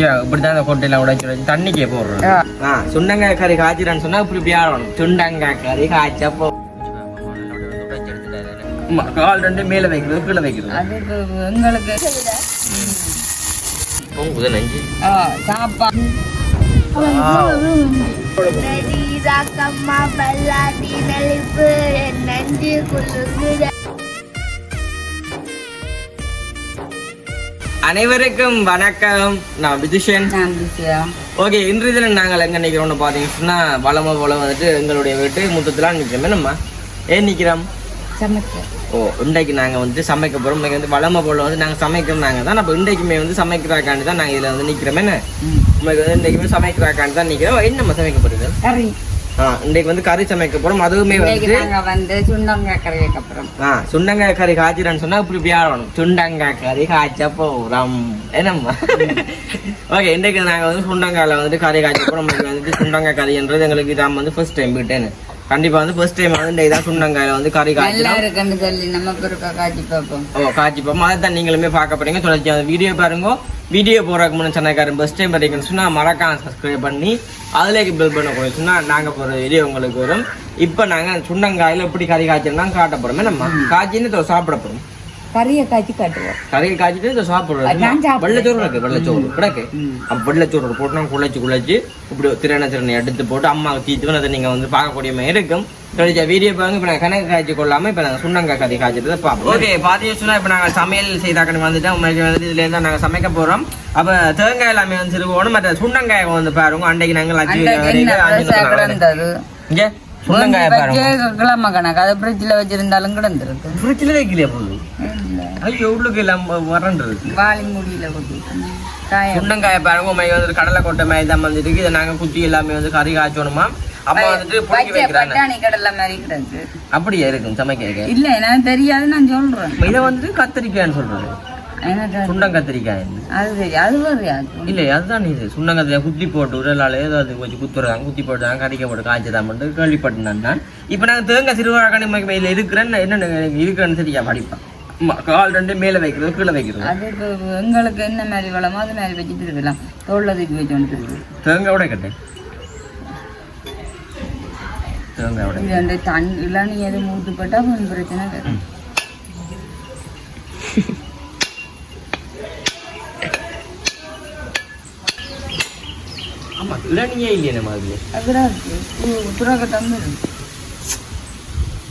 இங்கே இப்படி தான் இந்த கொட்டையெல்லாம் உடைச்சு உடைச்சு தண்ணிக்கே போடுறோம் ஆ. சுண்டங்காய் கறி காய்ச்சிடான்னு சொன்னா இப்படி இப்படி ஆடணும் சுண்டங்காய் கறி காய்ச்சா போ கால் ரெண்டு மேல வைக்கிறது கீழே வைக்கிறது. எங்களுக்கு பொங்குது நெஞ்சு சாப்பாடு. நெளிப்பு குழுங்குத அனைவருக்கும் வணக்கம். நான் விதுஷன். ஓகே இன்றைய தினம் நாங்கள் எங்க நிக்கிறோம்னு பாத்தீங்கன்னா வளம போல வந்துட்டு எங்களுடைய வீட்டு முத்தத்துல நிக்கிறோம். என்னம்மா? ஏன் சமைக்க ஓ இன்றைக்கு நாங்கள் வந்து சமைக்க போகிறோம் இன்னைக்கு வந்து வளமை போல வந்து நாங்கள் சமைக்கிறோம் நாங்கள் தான். அப்போ இன்றைக்குமே வந்து சமைக்கிறாக்காண்டி தான் நாங்கள் இதில் வந்து நிற்கிறோம் என்ன. இன்னைக்கு வந்து இன்றைக்குமே சமைக்கிறாக்காண்டி தான் நிற்கிறோம் என்னம்மா சமைக்க போகிறது கறி ஆ இன்றைக்கு வந்து கறி சமைக்க போகிறோம் அதுவுமே இன்னைக்கு வந்து சுண்டங்காய் கறிக்கு அப்புறம் ஆ சுண்டங்காய் கறி காய்ச்சிடான்னு சொன்னால் இப்படி ஆடணும் சுண்டங்காய் கறி காய்ச்ச போகிறோம் என்னம்மா? ஓகே இன்றைக்கு நாங்கள் வந்து சுண்டங்காயில் வந்துட்டு கறி காய்ச்ச போகிறோம் இன்னைக்கு வந்துட்டு சுண்டங்காய் கறின்றது எங்களுக்கு இதான் வந்து ஃபர்ஸ்ட் டைம் விட்டேன்னு. கண்டிப்பாக வந்து ஃபர்ஸ்ட் டைம் வந்து இன்றைக்கு தான் சுண்டங்காயில் வந்து கறி நல்லா காய்ச்சிடும் இருக்குன்னு சொல்லி நம்ம பிறக்க காய்ச்சி பார்ப்போம். ஓ காட்சி பார்ப்போம். அதை தான் நீங்களுமே பார்க்க போறீங்க. தொடர்ச்சி அந்த வீடியோ பாருங்க. வீடியோ போறதுக்கு முன்னாடி சொன்னக்காரன் ஃபஸ்ட் டைம் பார்த்தீங்கன்னு சொன்னால் மறக்காம சப்ஸ்கிரைப் பண்ணி அதுலேக்கு பில் பண்ண கூட சொன்னால் நாங்கள் போகிற வீடியோ உங்களுக்கு வரும். இப்போ நாங்கள் சுண்டங்காயில் எப்படி கறி காய்ச்சலாம் காட்ட போகிறோம் நம்ம. காய்ச்சின்னு சாப்பிட போகிறோம் கறியை காய்ச்சி காட்டுவோம். கறி காய்ச்சிட்டு இதை சாப்பிடுறோம். வெள்ளச்சோறு இருக்கு வெள்ளச்சோறு. கிடக்கு. அப்போ வெள்ளச்சோறு போட்டு நான் குழைச்சி குழைச்சி இப்படி திறனை திறனை எடுத்து போட்டு அம்மாவுக்கு தீத்து அதை நீங்கள் வந்து பார்க்கக்கூடிய மாதிரி இருக்கும். கிடைச்ச வீடியோ பாருங்க இப்போ நான் கணக்கு காய்ச்சி கொள்ளாமல் இப்போ நாங்கள் சுண்டங்காய் கறி காய்ச்சிட்டு பார்ப்போம். ஓகே பார்த்தீங்க சொன்னால் இப்போ நாங்கள் சமையல் செய்தாக்கணும் வந்துட்டு உங்களுக்கு வந்து இதுலேருந்து நாங்கள் சமைக்க போகிறோம் அப்போ தேங்காய் எல்லாமே வந்து சிறுவோணும். மற்ற சுண்டங்காயை வந்து பாருங்க அன்றைக்கு நாங்கள் அஞ்சு இங்கே? சுண்டங்காயை பாருங்க. கிழமை கணக்கு. அதை ஃப்ரிட்ஜில் வச்சிருந்தாலும் கிடந்துருக்கு ஃப்ரிட்ஜில் வைக்கலையா ஐயோ உள்ளுக்கு எல்லாம் வரன்றது வாளி முடியில சுண்டங்காயை பாருங்க வந்து கடலை கொட்டை மாதிரி தான் வந்துட்டு இதை நாங்கள் குச்சி எல்லாமே வந்து கறி காய்ச்சணுமா? அம்மா வந்துட்டு வைக்கிறாங்க. கடலை மாதிரி கிடக்கு. அப்படியே இருக்கும் சமைக்க இல்ல எனக்கு தெரியாது நான் சொல்றேன். இதை வந்து கத்திரிக்காய்ன்னு சொல்றது எனக்கு சுண்டம் கத்திரிக்காய் அது அது இல்லை அதுதான் இது. சுண்டங்கத்தில் குத்தி போட்டு உரலால ஏதாவது கொஞ்சம் குத்துறாங்க குத்தி போட்டுறாங்க கறிக்க போட்டு காய்ச்சதான் மட்டும் கேள்விப்பட்டேன் நான். இப்போ நாங்கள் தேங்காய் சிறுவாழக்காணி மேல இருக்கிறேன்னு என்ன இருக்கிறேன்னு தெரியா படிப்பேன். கால் ரெண்டு மேலே வைக்கிறது கீழே வைக்கிறது. அது எங்களுக்கு என்ன மாதிரி வளமோ அது மாதிரி வச்சுட்டு இருக்கலாம் தோல்ல தூக்கி வச்சுட்டு இருக்கு தேங்காய் உடைய கட்டேன் தேங்காய் இது அந்த தண்ணி இளநீ எது மூட்டு போட்டா கொஞ்சம் பிரச்சனை ஆமாம் இளநியே இல்லையே நம்ம அதுல தம்பி இருக்கு.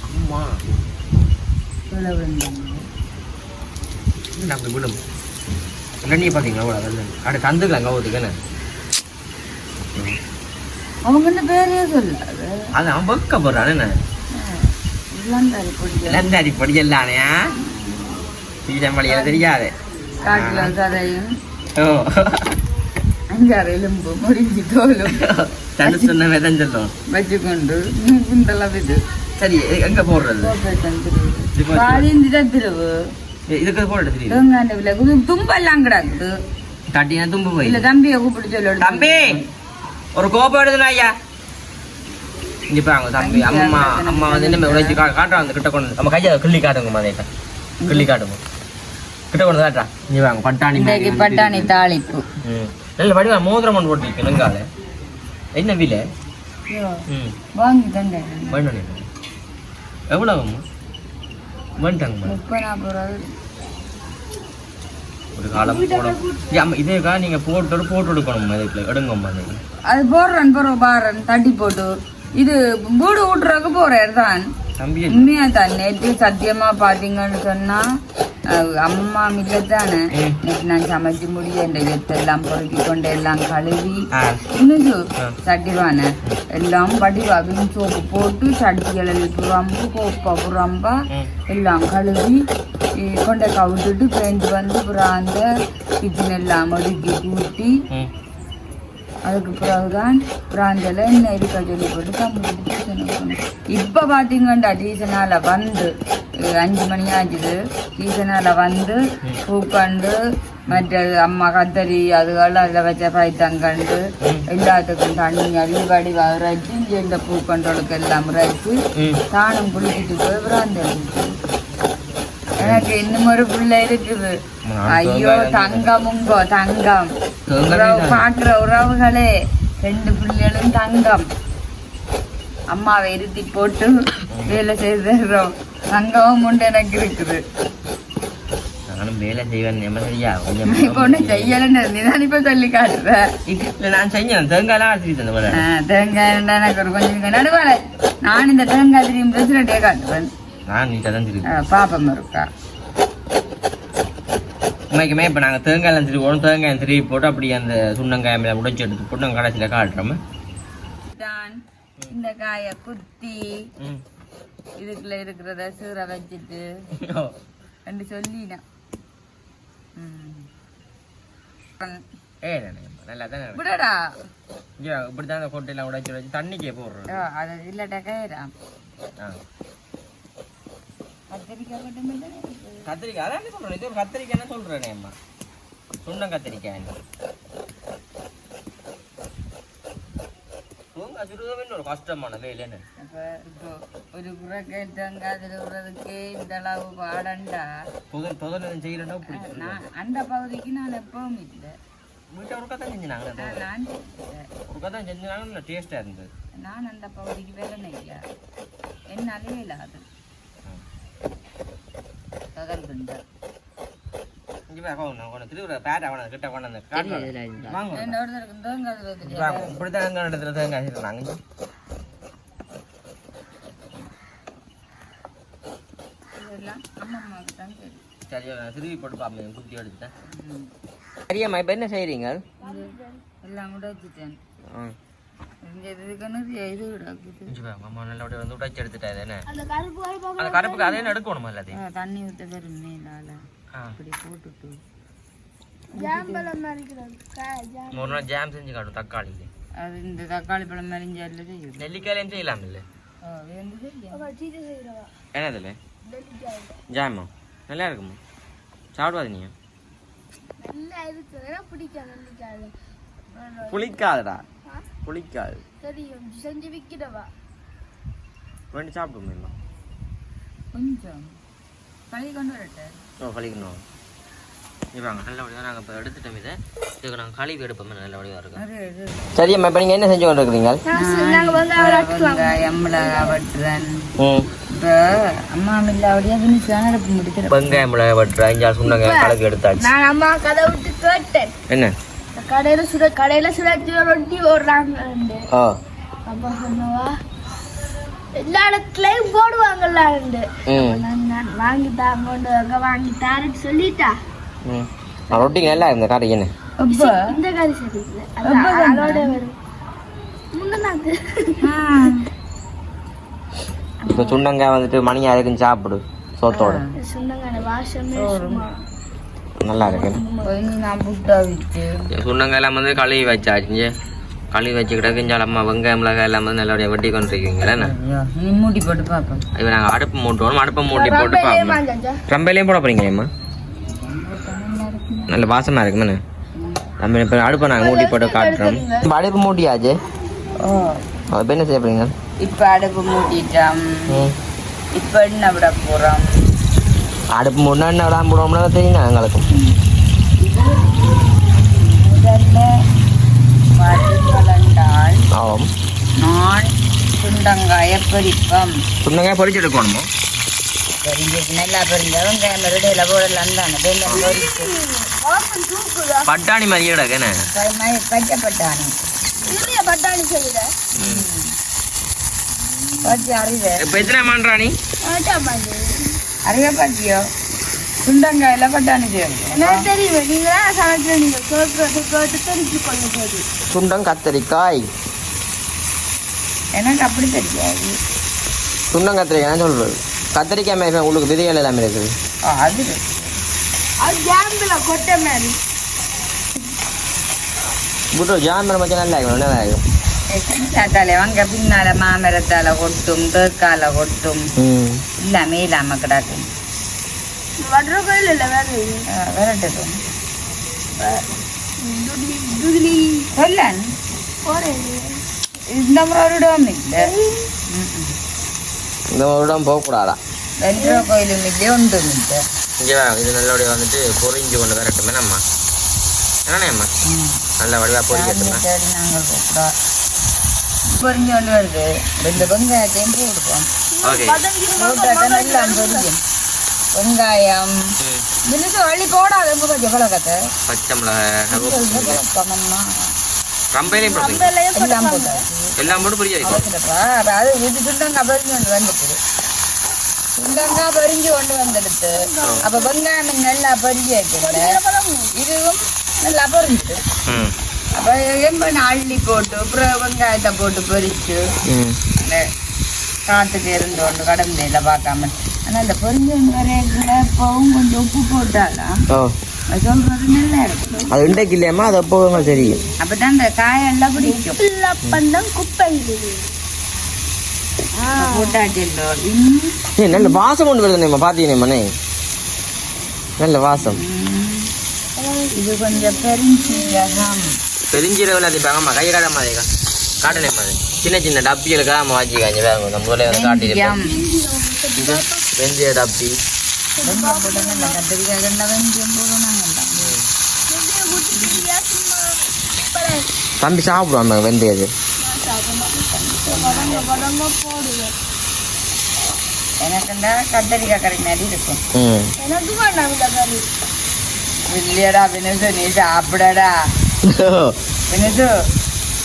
அம்மா. என்ன அப்படி விடும் இளநியை பார்த்தீங்களா அவ்வளோ அதில் அப்படி தந்துக்கலாம் கவுத்துக்கு என்ன? அவங்க என்ன பேரே சொல்லாது அது அவன் பக்க போடுறான் என்ன? இளந்தாரி பொடிகள். லந்தாரி படிக்கலானே சீதமளியில தெரியாது. காட்டுல ஓ. அஞ்சாறு எலும்பு முடிஞ்சு தோலும் தண்டு சொன்ன விதம் சொல்லும் வச்சுக்கொண்டு குந்தளம் இது சரி எங்க போடுறது பாதிந்திட திருவு இதுக்கு போடுறது தேங்காண்ட விலை தும்பெல்லாம் கிடக்குது தட்டினா தும்பு போய் இல்ல தம்பியை கூப்பிட்டு சொல்லு தம்பி ஒரு கோப்பம் எடுதுனா ஐயா இங்க பாருங்க தம்பி அம்மா அம்மா வந்து என்ன உழைச்சி கா காட்டுறா அந்த கிட்ட கொண்டு. நம்ம கையை கிள்ளி காட்டுங்க மாதிரி கிள்ளி காட்டுங்க கிட்ட கொண்டு காட்டுறா நீ வாங்க பட்டாணி பட்டாணி தாளிப்பு நல்ல வடிவா மோதிரம் ஒன்று போட்டிருக்கு நெங்கால என்ன விலை? வாங்கி வேணும் எவ்வளோ வேண்டாங்கம்மா முப்பது நாற்பது ரூபா ஒரு காலம் அம்மா இதேக்கா நீங்கள் போட்டு போட்டு எடுக்கணும் இதுக்குள்ள எடுங்கம்மா அது போடுறேன் பிறகு பாருன் தட்டி போட்டு. இது வீடு விட்டுறதுக்கு போறேன் தான் தம்பி உண்மையா தான் நேற்று சத்தியமா பாத்தீங்கன்னு சொன்னா அம்மா மில்லத்தானே? நான் சமைச்சு முடிய இந்த எத்தெல்லாம் பொறுக்கி கொண்டு எல்லாம் கழுவி இன்னும். சட்டிவானே எல்லாம் வடிவா விம் சோப்பு போட்டு சட்டிகள் புறம்பு கோப்பா புறம்பா எல்லாம் கழுவி கொண்ட கவுட்டுட்டு பேஞ்சு வந்து அப்புறம் அந்த கிச்சன் எல்லாம் ஒடுக்கி கூட்டி அதுக்கு பிறகுதான் பிராந்தில் எண்ணெய் இருக்க சொல்லி போட்டு இப்போ பார்த்தீங்கன்னா டீசனால வந்து அஞ்சு மணி ஆச்சுது டீசனால வந்து பூக்கண்டு மற்ற அம்மா கத்தரி அதுகள் அதில் வச்ச பைத்தங்கண்டு எல்லாத்துக்கும் தண்ணி வடி வரைச்சி இந்த பூக்கண்டோளுக்கு எல்லாம் ம். தானும் குளிச்சுட்டு போய் பிராந்தி எனக்கு இன்னும் ஒரு புள்ள இருக்குது. ஐயோ தங்கமுங்கோ தங்கம். பாக்குற உறவுகளே ரெண்டு பிள்ளைகளும் தங்கம். அம்மாவை இருத்தி போட்டு வேலை செய்துறோம். தங்கமும் உண்டு எனக்கு இருக்குது. நானும் வேலை செய்வேன் சரியா கொஞ்சம் இப்போ ஒண்ணு செய்யலன்னு நீதான் இப்ப சொல்லி காட்டுற. இல்ல, நான் செஞ்சேன் தேங்காய்லாம் அரைச்சி தந்த போல. ஆ, தேங்காய் எனக்கு ஒரு கொஞ்சம் நடுவால நான் இந்த தேங்காய் திரியும் பிரசிடண்டே காட்டுவேன். நான் நீட்டாக தான் திருப்பி ஆ, பாப்பம் இருக்கா உண்மைக்குமே இப்போ நாங்கள் தேங்காயெல்லாம் திருப்பி போடும் தேங்காய் திருப்பி போட்டு அப்படி அந்த சுண்ணங்காய் மேலே உடைச்சி எடுத்து போட்டு நாங்கள் கடைசியில் காட்டுறோம். இந்த காயை குத்தி இதுக்குள்ள இருக்கிறத சீரை வச்சுட்டு ரெண்டு தான் விடடா. இப்படி தான் அந்த கொட்டையெல்லாம் உடைச்சி உடைச்சி தண்ணிக்கே போடுறோம் அது இல்லட்டா கயிறாம் கத்திரிக்காய். கத்திரிக்காய்? அதான் சொல்கிறேன் இது ஒரு அம்மா. கத்திரிக்காய் தேங்காய் சுடுவதும் ஒரு கஷ்டமான வேலைன்னு அப்ப இப்போ ஒரு குறைக்காய் தேங்காய் திருவுறதுக்கு இந்த அளவு பாடண்டா தொதல் எதுவும் செய்யலன்னா பிடிக்கும் அந்த பகுதிக்கு நான் எப்பவும் இல்லை வீட்டை ஒரு கதை செஞ்சுனாங்க நான் நான் இல்லை. ஒரு கதை செஞ்சுனாங்க டேஸ்ட்டாக இருந்தது நான் அந்த பகுதிக்கு வேலை இப்படித்தான் எங்க இடத்துல அம்மா தான் திருவி போட்டு பார்ப்பேன் குத்தி எடுத்துட்டேன் இப்போ என்ன செய்கிறீங்க எல்லாம் அம்மா நல்லபடியாக வந்து உடைச்சி எடுத்துட்டா என்ன அந்த கருப்பு கருப்புக்கு அதே எடுக்கணுமா எல்லாத்தையும் தண்ணி ஊற்ற இப்படி போட்டுட்டு. ஒரு நாள் ஜாம் செஞ்சு காட்டும் தக்காளிக்கு அது இந்த தக்காளி பழம் மறிஞ்சால செய்யுது நெல்லிக்காயிலையும் செய்யலாம் இல்லை என்னதுல? ஜாமா. நல்லா இருக்குமா? சாப்பிடுவாது நீ? புளிக்காதுடா. புளிக்காது. தெரியும். செஞ்சு விற்கிறவா வேண்டி சாப்பிடுமே கொஞ்சம். கழுவி கொண்டு வரட்டேன் ஓ நல்லபடியாக நாங்கள் இப்போ எடுத்துட்டோம் இதை இதுக்கு நாங்கள் கழுவி எடுப்போமே நல்லபடியாக இருக்கும் இது சரியம்மா இப்போ நீங்கள் என்ன செஞ்சு கொண்டு இருக்கிறீங்க வெங்காயம் வட்டுறேன் இப்போ அம்மா மில்லாவடியா ஃபினிஷ் தான் எடுப்பு முடிக்கிறேன் வெங்காயம் மிளகா வெட்டுற அஞ்சா சுண்டங்க கலக்கு எடுத்தாச்சு நான் அம்மா கதை விட்டு கேட்டேன் என்ன கடையில சுட கடையில சுடாச்சி ரொட்டி ஓடுறாங்க ஓ அப்பா சொன்னவா எல்லா இடத்துலயும் போடுவாங்கல்ல நான் நான் வாங்கி தாங்க அங்க வாங்கி தாரேன்னு சொல்லிட்டா ரொட்டிக்கு நல்லா இருந்த கறி என்ன? இந்த கறி சரி அதோட இப்போ சுண்டங்காய் வந்துட்டு மணியா இருக்குன்னு சாப்பிடு சோத்தோட. நல்லா இருக்கு. சுண்டங்காய் எல்லாம் வந்து கழுவி வச்சாச்சு கழுவி வச்சுக்கிட்ட இஞ்சால் அம்மா வெங்காயம் மிளகாய் எல்லாம் வந்து நல்லபடியாக வெட்டி கொண்டு இருக்கீங்களா ஐயோ, நீ மூடி போட்டு பார்ப்போம். இப்போ நாங்கள் அடுப்பு மூட்டுவோம். அடுப்பை மூட்டி போட்டு பார்ப்போம் ரம்பையிலையும் போட போறீங்களேம்மா நல்ல வாசமாக இருக்குமே நம்ம இப்போ அடுப்பை நாங்கள் மூட்டி போட்டு காட்டுறோம். இப்போ அடுப்பு மூட்டியாச்சு இப்போ என்ன செய்ய போறீங்க? இப்போ அடுப்பு மூட்டிட்டோம். இப்போ என்ன விட போகிறோம் அடுப்பு மூட்டினா என்ன விடாம போடுவோம்னா தெரியும் எங்களுக்கு வறுக்கலண்டால் ஆமாம் நான் சுண்டங்காய பொரிப்பம் சுண்டங்காய் பொரிச்சு எடுக்கணுமோ நல்லா பொரிஞ்ச வெங்காயம் ரெடியில் போடலாம் தானே வெங்காயம் பொரிச்சு பட்டாணி கிடக்கு என்ன? பச்சைப்பட்டானி இல்லையா பட்டாணி. செய்யுத. பச்சை அறிவை இப்போ எத்தனை மான்றாணி அறிவை பச்சியோ சுண்டங்காயில பட்டாணி செய்யணும். தெரியும் நீங்க தான் சமைக்கிற நீங்க கேட்கறது கேட்டு தெரிஞ்சு கொள்ள போது சுண்டம் கத்தரிக்காய். எனக்கு அப்படி தெரியாது சுண்டம் கத்திரிக்காய் என்ன சொல்றது. கத்திரிக்காய் மாதிரி உங்களுக்கு விதைகள் எல்லாமே இருக்குது. அது அது ஜாம்பில் கொட்டை மாதிரி. புட்டு வச்சு நல்லா இருக்கும் நல்லா இருக்கும். வாங்க பின்னால மாமரத்தால கொட்டும் தேக்கால கொட்டும். ம். எல்லாமே இல்லாம கிடக்கும். வடுற கோயில் இல்லை வேற ஆ, இந்த வருடம் ரெண்டு ரூபா கோயிலும் இல்லை ஒன்றும் இல்லை இங்கே இது நல்லபடியாக வந்துட்டு பொறிஞ்சு கொண்டு வரட்டுமே நம்ம என்னண்ணே அம்மா நல்ல வடிவாக பொறிக்கட்டுமே பொறிஞ்சு கொண்டு வருது ரெண்டு வெங்காயத்தையும் போடுவோம் ஓகே போட்டாக்க நல்லா பொரியும் வெங்காயம். ம். மினுக்கு வழி போடாது கொஞ்சம் பழக்கத்தை பச்சை மிளகாய் எல்லாம் போட்டாச்சு. எல்லாம் போட்டு பொரிய வைக்கும் அவசரப்பா அது இது சுண்டங்காய் பறிஞ்சு கொண்டு வந்துட்டு. சுண்டங்காய் பறிஞ்சு கொண்டு வந்துடுத்து. அப்ப வெங்காயம் நல்லா பறிஞ்சு வைக்கல இதுவும் நல்லா பறிஞ்சுட்டு ம். அப்ப எம்பன் அள்ளி போட்டு அப்புறம் வெங்காயத்தை போட்டு இந்த காட்டுக்கு இருந்து ஒன்று கடமையில பார்க்காம ஆனா இந்த பொரிஞ்ச வரைக்குள்ள இப்பவும் கொஞ்சம் உப்பு போட்டாலாம். சொல்றது நல்லா இருக்கும். அது இன்றைக்கு இல்லையம்மா அது எப்போ தெரியும். அப்பதான் இந்த காயெல்லாம் பிடிக்கும். பண்ணம் குப்பையில். போட்டாச்சு நல்ல வாசம் கொண்டு வருதுண்ணேம்மா பார்த்தீங்கன்னே நல்ல வாசம். இது கொஞ்சம் பெருஞ்சீரகம். கை அது. சின்ன சின்ன டப்பிகளுக்காக நம்ம வாங்கிக்காங்க முதல்ல வந்து போடணும் தம்பி சாப்பிடுவாங்க வெந்தயது எனக்குண்டா கத்திரிக்காய் கறி மாதிரி இருக்கும் இல்லையடா வினுசு நீ சாப்பிடடா வினுசு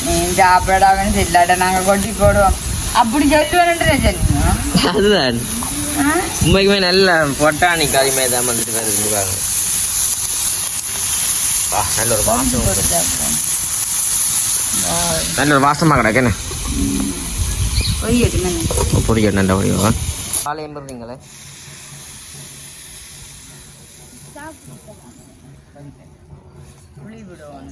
நீ சாப்பிடடா வினுசு இல்லாடா நாங்க கொட்டி போடுவோம் அப்படி சொல்லுவேன் அதுதான் உண்மைக்குமே நல்ல பொட்டானி கறிமே தான் வந்துட்டு வருது பாருங்க. வா நல்ல ஒரு வாசம் நல்ல ஒரு வாசமாக கிடக்குன்னு பொடிய நல்ல போடுறீங்களே புளி விடுவோம்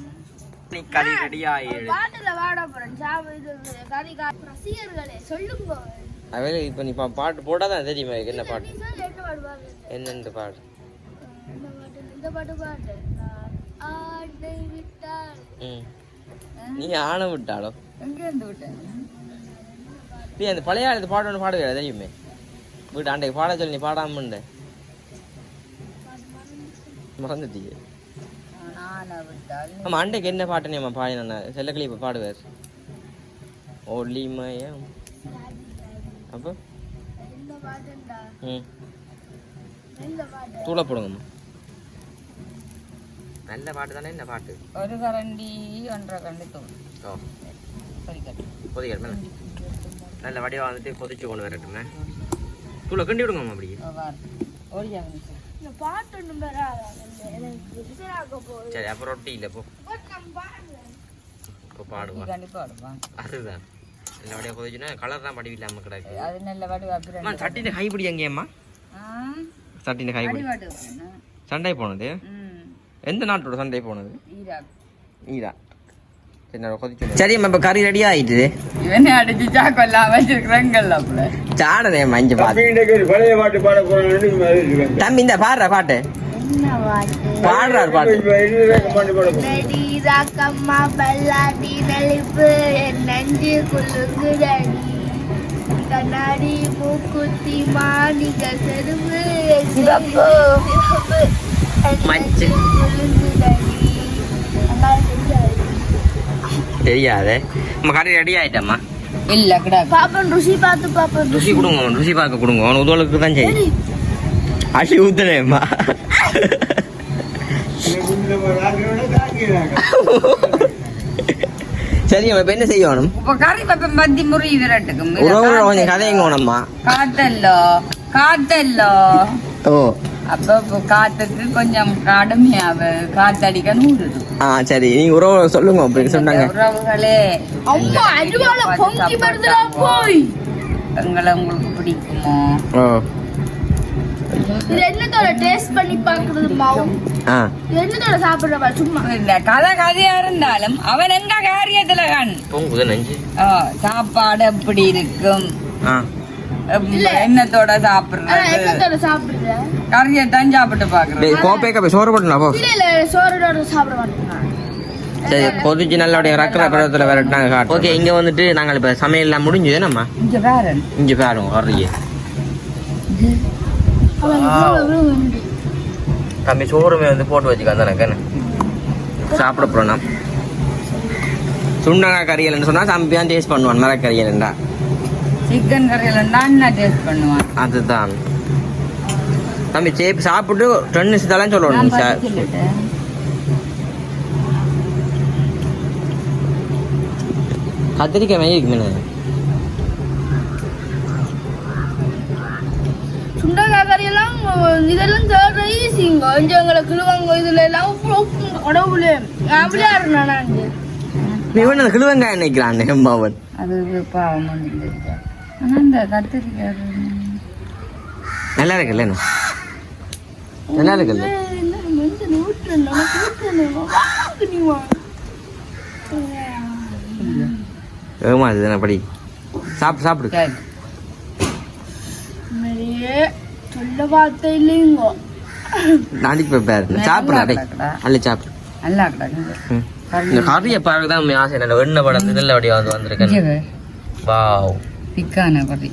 கறி ரெடி ஆயிடுது. பாட்டுல வாட போறேன். சாப்பிட இது கறி கா- ரசிகர்களே சொல்லுங்க. அவே இப்போ நீ பா- பாட்டு போட்டால் தான் தெரியுமா என்ன பாட்டு? சார் என்ன பாடுவாங்க. என்னென்று பாட்டு? நீ ஆணை விட்டாலோ நீ அந்த பழைய காலத்து பாட்டு ஒன்று பாடுவேன் தெரியுமே. வீட்டு ஆண்டைக்கு பாட சொல்லி நீ நானா விட்டால். ஆமா அண்டைக்கு என்ன பாட்டு நீ பாடினா செல்லக்கிளி இப்போ பாடுவார். ஒளிமயம். அப்போ? ம். இந்த பாட்டு தூளை போடுங்கம்மா. நல்ல பாட்டு தானே இந்த பாட்டு? ஒரு கரண்டி ஒன்றரை கரண்டி தூள். ஓ. மேலே நல்ல வடிவா வந்துட்டு கொதிச்சு கொண்டு வரட்டுமே தூளை கிண்டி விடுங்கம்மா அப்படி சரி அப்புறம் ரொட்டி இல்லை போ. இப்போ பாடுவா கண்டிப்பா எடுப்பான் அதுதான். நல்ல வடிவா கொதிச்சுன்னா கலர் தான் படிவு இல்லாமல் கிடக்கு. அது நல்ல வடிவா அம்மா சட்டின கைப்பிடி எங்கேயம்மா சட்டின கைப்பிடி. சண்டை போனது? ம். எந்த நாட்டோட சண்டை போனது? ஈராக். நீதா சரி இப்போ கறி ரெடி ஆயிட்டுது இவனே அடிச்சு சாக்கொல்லாம் வச்சிருக்கிறாங்கல்ல அப்பல சாடனே மஞ்சு பாட்டு பழைய பாட்டு பாட போறேன் தம்பி இந்த பாடுற பாட்டு. பாடுறாரு பாட்டு. நெளிப்பு நெஞ்சு குலுங்குதடி. கண்ணாடி மூக்குத்தி மாணிக செருவு சிவப்பு. மஞ்சு. தெரியாதே. நம்ம கறி ரெடி ஆயிட்டம்மா. இல்ல கிடாக்கு பாப்பன் ருசி பார்த்து பாப்பன் ருசி கொடுங்க ருசி பார்க்க கொடுங்க. அவன் உதவலுக்கு தான் சரி. அடி ஊத்துனேம்மா. சரிம்மா இப்போ என்ன செய்யணும்? இப்ப கறி பப்பம் பத்தி முறி விரட்டுக்கும் உறவு கொஞ்சம் கதைங்கோணம்மா காத்தல்லோ காத்தல்லோ ஓ. அப்ப இப்ப காத்துக்கு கொஞ்சம் கடுமையாவு. காத்தடிக்க நூறுது. ஆ சரி. நீங்க உறவு சொல்லுங்க அப்படி சொன்னாங்க. உறவுகளே. அம்மா அருவால பொங்கி வருதுடா போய். எங்களை உங்களுக்கு பிடிக்குமோ? இது என்னத்தோட டேஸ்ட் பண்ணி பாக்குறது இது என்னத்தோட சாப்பிடுறவா? சும்மா. இந்த கதை கதையா இருந்தாலும் அவன் எங்க காரியத்துல கண்? பொங்குது நஞ்சு. ஆ, சாப்பாடு எப்படி இருக்கும்? என்னத்தோட சாப்பிடுறது? என்னத்தோட சாப்பிடுற கறியத்தான் சாப்பிட்டு பாக்குறது டேய் கோப்பைக்க போய் சோறு போட்டுனா போ. இல்ல இல்ல சோறோட சாப்பிட மாட்டேன் சரி கொதிச்சு நல்லபடியா ரக்கல பருவத்தில் விரட்டினாங்க காட்டு. ஓகே இங்க வந்துட்டு நாங்கள் இப்போ சமையல்லாம் முடிஞ்சது நம்ம இங்க பாரு. இங்க பாருங்க வர்றீங்க. தம்பி சோறுமே வந்து போட்டு வச்சுக்க எனக்கு சாப்பிட போறோம் நான் சுண்டங்காய் கறியல்னு சொன்னா தம்பி தான் டேஸ்ட் பண்ணுவான் மரக்கறியல்டா சிக்கன் கறியில நான் டேஸ்ட் பண்ணுவான்? அதுதான். தம்பி சேப் சாப்பிட்டு ரெண்டு நிமிஷத்தாலும் சொல்லணும் சார் கத்திரிக்காய் மைய இருக்கு மீன் கறியெல்லாம் இதெல்லாம் தேடுற ஈஸிங்க இங்க. எங்களை கிழுவாங்க இதுல எல்லாம் கடவுளே. அப்படியா இருந்தா நான்? நீ வேணும் அந்த கிழுவங்காய் நினைக்கிறான் எம்பாவன் அது பாவம் ஆனா இந்த கத்திரிக்காய் நல்லா இருக்குல்ல? நல்லா இருக்குல்ல? ஏமா அது படி. சாப்பிடு. சாப்பிடு சொல்ல வார்த்தை இல்லைங்க. நாளைக்கு போய் பாரு. சாப்பிடுறா டேய் அல்ல சாப்பிடு. நல்லா. இந்த கறியை பார்க்க தான் ஆசை. என்ன வெண்ணெய் படம் இதில் அப்படியே வந்து வந்திருக்கேன் வாவ். பிக்கான கறி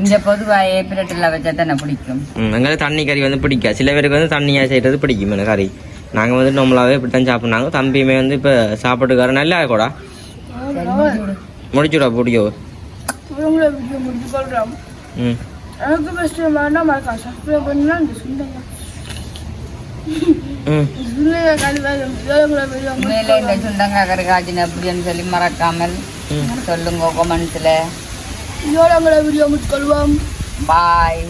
இந்த பொதுவாக ஏப்ரட்டில் வச்சா தானே பிடிக்கும். எங்களுக்கு தண்ணி கறி வந்து பிடிக்காது. சில பேருக்கு வந்து தண்ணியாக செய்கிறது பிடிக்கும் எனக்கு கறி. நாங்கள் வந்து நம்மளாவே இப்படி தான் சாப்பிட்னாங்க தம்பியுமே வந்து இப்போ சாப்பாட்டுக்கார நல்லா இருக்கோடா. முடிச்சுடா. பிடிக்கோ. இவங்கள வீடியோ முடிச்சு கொள்றோம் ம். எனக்கு ஃபர்ஸ்ட் வேணா மறக்கா சப்ஸ்கிரைப் பண்ணா இந்த சுண்டங்க மேலே இந்த சுண்டங்காய் கறி காய்ச்சின அப்படின்னு சொல்லி மறக்காமல் சொல்லுங்க கொமெண்ட்ஸில் இதோட உங்களை வீடியோ முடிச்சு கொள்வோம் பாய்